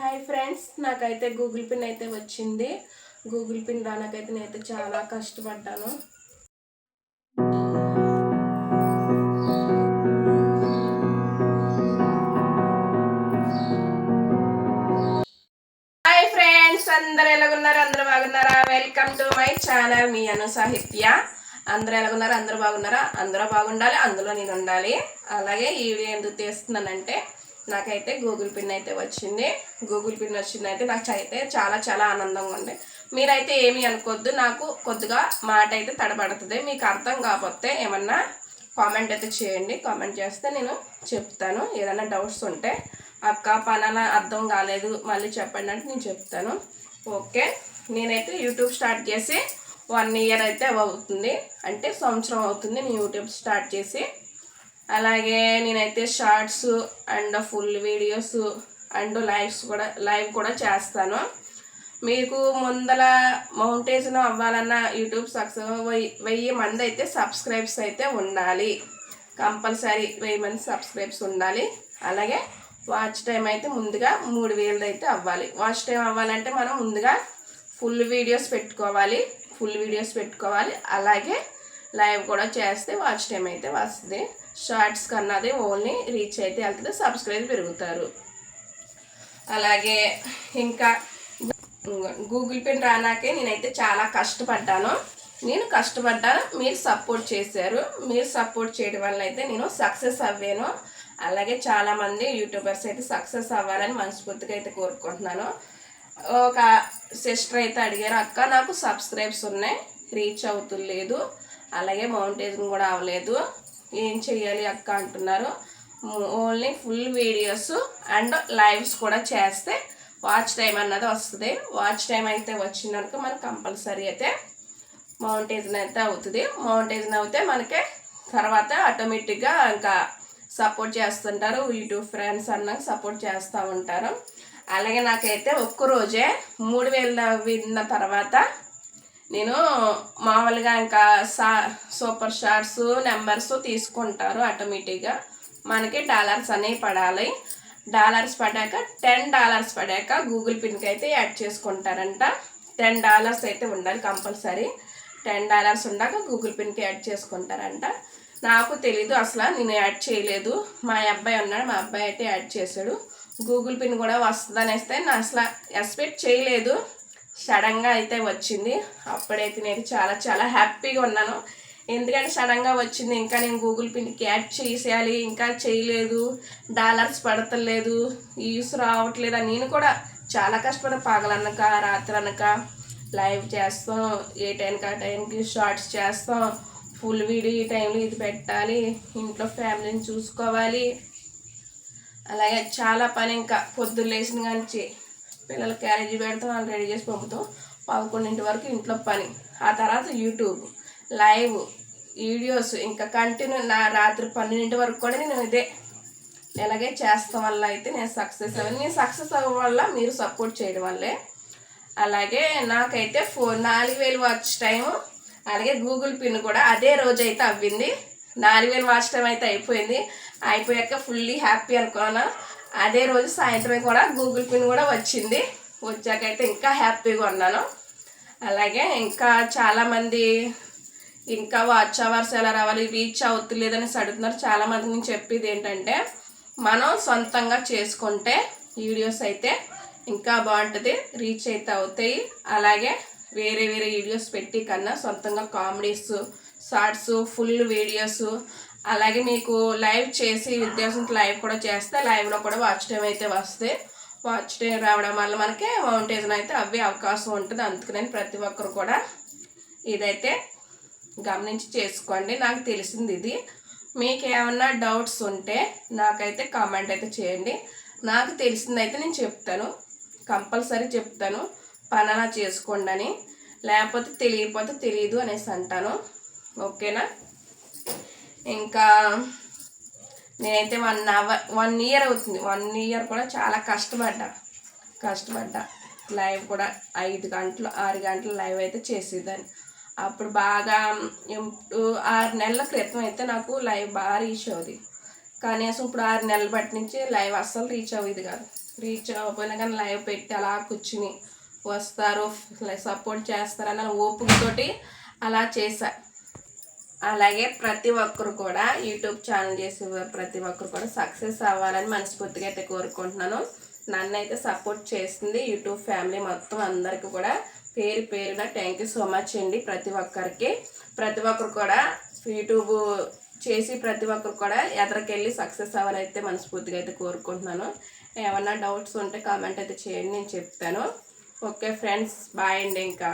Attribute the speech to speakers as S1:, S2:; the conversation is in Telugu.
S1: హాయ్ ఫ్రెండ్స్ నాకైతే గూగుల్ పిన్ అయితే వచ్చింది. గూగుల్ పిన్ రానకైతే నేనైతే చాలా కష్టపడ్డాను. హాయ్ ఫ్రెండ్స్ అందరు ఎలాగున్నారు? అందరూ బాగున్నారా? వెల్కమ్ టు మై ఛానల్ మీ అను సాహిత్య. అందరూ ఎలాగున్నారు? అందరూ బాగున్నారా? అందరూ బాగుండాలి అందులో నేను ఉండాలి. అలాగే ఈ వీడియో ఎందుకు తీస్తున్నానంటే నాకైతే గూగుల్ పిన్ అయితే వచ్చింది. గూగుల్ పిన్ వచ్చిందైతే నాకు అయితే చాలా చాలా ఆనందంగా ఉంది. మీరైతే ఏమి అనుకోవద్దు నాకు కొద్దిగా మాట అయితే తడబడుతుంది. మీకు అర్థం కాకపోతే ఏమన్నా కామెంట్ అయితే చేయండి. కామెంట్ చేస్తే నేను చెప్తాను. ఏదైనా డౌట్స్ ఉంటే అక్క పనాల అర్థం కాలేదు. మళ్ళీ చెప్పండి అంటే నేను చెప్తాను. ఓకే. నేనైతే యూట్యూబ్ స్టార్ట్ చేసి వన్ ఇయర్ అయితే అవుతుంది. అంటే సంవత్సరం అవుతుంది నేను యూట్యూబ్ స్టార్ట్ చేసి అలాగే నేనైతే shorts and full videos and lives కూడా లైవ్ కూడా చేస్తాను. మీకు ముందల మౌంటేషన్ అవ్వాలన్న యూట్యూబ్ సక్సెస్ వెయ్యి వెయ్యి మంది అయితే సబ్స్క్రైబ్స్ అయితే ఉండాలి. కంపల్సరీ వెయ్యి మంది సబ్స్క్రైబ్స్ ఉండాలి. అలాగే వాచ్ టైం అయితే ముందుగా మూడు వేలది అయితే అవ్వాలి. వాచ్ టైం అవ్వాలంటే మనం ముందుగా ఫుల్ వీడియోస్ పెట్టుకోవాలి. ఫుల్ వీడియోస్ పెట్టుకోవాలి. అలాగే లైవ్ కూడా చేస్తే వాచ్ టైం అయితే వస్తుంది. షార్ట్స్ కన్నది ఓన్లీ రీచ్ అయితే వెళ్తుంది సబ్స్క్రైబ్ పెరుగుతారు. అలాగే ఇంకా గూగుల్ పిన్ రానాకే నేనైతే చాలా కష్టపడ్డాను. నేను కష్టపడ్డాను మీరు సపోర్ట్ చేశారు. మీరు సపోర్ట్ చేయడం వల్ల అయితే నేను సక్సెస్ అవ్వాను. అలాగే చాలామంది యూట్యూబర్స్ అయితే సక్సెస్ అవ్వాలని మనస్ఫూర్తిగా అయితే కోరుకుంటున్నాను. ఒక సిస్టర్ అయితే అడిగారు అక్క నాకు సబ్స్క్రైబ్స్ ఉన్నాయి రీచ్ అవుతులేదు. అలాగే మౌంటేషన్ కూడా అవ్వలేదు. ఏం చెయ్యాలి అక్క అంటున్నారు. Only full videos and lives కూడా చేస్తే వాచ్ టైం అన్నది వస్తుంది. వాచ్ టైం అయితే వచ్చినాక మనకు కంపల్సరీ అయితే మౌంటైన్ అయితే అవుతుంది. మౌంటైన్ అయితే మనకి తర్వాత ఆటోమేటిక్గా ఇంకా సపోర్ట్ చేస్తుంటారు. యూట్యూబ్ ఫ్రెండ్స్ అన్న సపోర్ట్ చేస్తూ ఉంటారు. అలాగే నాకైతే ఒక్కరోజే మూడు వేల విన్న తర్వాత నేను మామూలుగా ఇంకా సా సూపర్ షార్ట్స్ నెంబర్స్ తీసుకుంటారు ఆటోమేటిక్గా. మనకి డాలర్స్ అనేవి పడాలి. డాలర్స్ పడాక టెన్ డాలర్స్ పడాక గూగుల్ పిన్కి అయితే యాడ్ చేసుకుంటారంట. టెన్ డాలర్స్ అయితే ఉండాలి కంపల్సరీ. టెన్ డాలర్స్ ఉండాక గూగుల్ పిన్కి యాడ్ చేసుకుంటారంట. నాకు తెలీదు అసలు నేను యాడ్ చేయలేదు. మా అబ్బాయి ఉన్నాడు మా అబ్బాయి అయితే యాడ్ చేశాడు. గూగుల్ పిన్ కూడా వస్తుందని వస్తే నేను అసలు ఎక్స్పెక్ట్ చేయలేదు. సడన్గా అయితే వచ్చింది. అప్పుడైతే నేను చాలా చాలా హ్యాపీగా ఉన్నాను. ఎందుకంటే సడన్గా వచ్చింది. ఇంకా నేను గూగుల్ పిన్కి యాడ్ చేసేయాలి. ఇంకా చేయలేదు. డాలర్స్ పడతలేదు. యూస్ రావట్లేదు. అని నేను కూడా చాలా కష్టపడి పగలనక రాత్రి అనక లైవ్ చేస్తాం. ఏ టైంకి ఆ టైంకి షార్ట్స్ చేస్తాం. ఫుల్ వీడియో ఈ టైంలో ఇది పెట్టాలి. ఇంట్లో ఫ్యామిలీని చూసుకోవాలి. అలాగే చాలా పని ఇంకా పొద్దున్న లేచిన కానీ పిల్లల క్యారేజీ పెడతాం వాళ్ళు రెడీ చేసి పంపుతాం. పదకొండింటి వరకు ఇంట్లో పని. ఆ తర్వాత యూట్యూబ్ లైవ్ వీడియోస్ ఇంకా కంటిన్యూ నా రాత్రి పన్నెండింటి వరకు కూడా నేను ఇదే. ఇలాగే చేస్తాం వల్ల అయితే నేను సక్సెస్ అవ్వను. నేను సక్సెస్ అవ్వడం వల్ల మీరు సపోర్ట్ చేయడం వల్లే. అలాగే నాకైతే ఫోర్ నాలుగు వేలు వాచ్ టైం అలాగే గూగుల్ పిన్ కూడా అదే రోజు అయితే అవ్వింది. నాలుగు వేలు వాచ్ టైం అయితే అయిపోయింది. అయిపోయాక ఫుల్లీ హ్యాపీ అనుకున్నాను? అదే రోజు సాయంత్రం కూడా గూగుల్ పిన్ కూడా వచ్చింది. వచ్చాకైతే ఇంకా హ్యాపీగా ఉన్నాను. అలాగే ఇంకా చాలామంది ఇంకా వాచ్ అవర్స్ ఎలా రావాలి రీచ్ అవుతులేదని అడుగుతున్నారు. చాలామంది నేను చెప్పేది ఏంటంటే మనం సొంతంగా చేసుకుంటే వీడియోస్ అయితే ఇంకా బాగుంటుంది రీచ్ అయితే అవుతాయి. అలాగే వేరే వేరే వీడియోస్ పెట్టి కన్నా సొంతంగా కామెడీస్ షార్ట్స్ ఫుల్ వీడియోస్ అలాగే మీకు లైవ్ చేసి ఉద్దేశంతో లైవ్ కూడా చేస్తే లైవ్లో కూడా వాచ్ టైం అయితే వస్తే వాచ్ టైం రావడం వల్ల మనకి మౌంటేజన్ అయితే అవే అవకాశం ఉంటుంది. అందుకని ప్రతి ఒక్కరు కూడా ఇదైతే గమనించి చేసుకోండి. నాకు తెలిసింది ఇది. మీకు ఏమన్నా డౌట్స్ ఉంటే నాకైతే కామెంట్ అయితే చేయండి. నాకు తెలిసింది అయితే నేను చెప్తాను. కంపల్సరీ చెప్తాను. పనలా చేసుకోండి అని. లేకపోతే తెలియకపోతే తెలియదు అనేసి అంటాను. ఓకేనా? ఇంకా నేనైతే వన్ అవర్ వన్ ఇయర్ అవుతుంది. వన్ ఇయర్ కూడా చాలా కష్టపడ్డా. కష్టపడ్డా. లైవ్ కూడా ఐదు గంటలు ఆరు గంటలు లైవ్ అయితే చేసేదాన్ని. అప్పుడు బాగా ఆరు నెలల క్రితం అయితే నాకు లైవ్ బాగా రీచ్ అవుది కనీసం ఇప్పుడు ఆరు నెలల బట్టి నుంచి లైవ్ అస్సలు రీచ్ అవ్వదు కాదు. రీచ్ అవ్వకపోయినా కానీ లైవ్ పెట్టి అలా కూర్చుని వస్తారు సపోర్ట్ చేస్తారని ఓపికతోటి అలా చేశా. అలాగే ప్రతి ఒక్కరు కూడా యూట్యూబ్ ఛానల్ చేసే ప్రతి ఒక్కరు కూడా సక్సెస్ అవ్వాలని మనస్ఫూర్తిగా అయితే కోరుకుంటున్నాను. నన్ను అయితే సపోర్ట్ చేస్తుంది యూట్యూబ్ ఫ్యామిలీ మొత్తం అందరికీ కూడా పేరు పేరున థ్యాంక్ యూ సో మచ్ అండి ప్రతి ఒక్కరికి. ప్రతి ఒక్కరు కూడా యూట్యూబ్ చేసి ప్రతి ఒక్కరు కూడా ఎదరికెళ్ళి సక్సెస్ అవ్వాలని అయితే మనస్ఫూర్తిగా అయితే కోరుకుంటున్నాను. ఏమన్నా డౌట్స్ ఉంటే కామెంట్ అయితే చేయండి నేను చెప్తాను. ఓకే ఫ్రెండ్స్ బాయ్ అండి ఇంకా.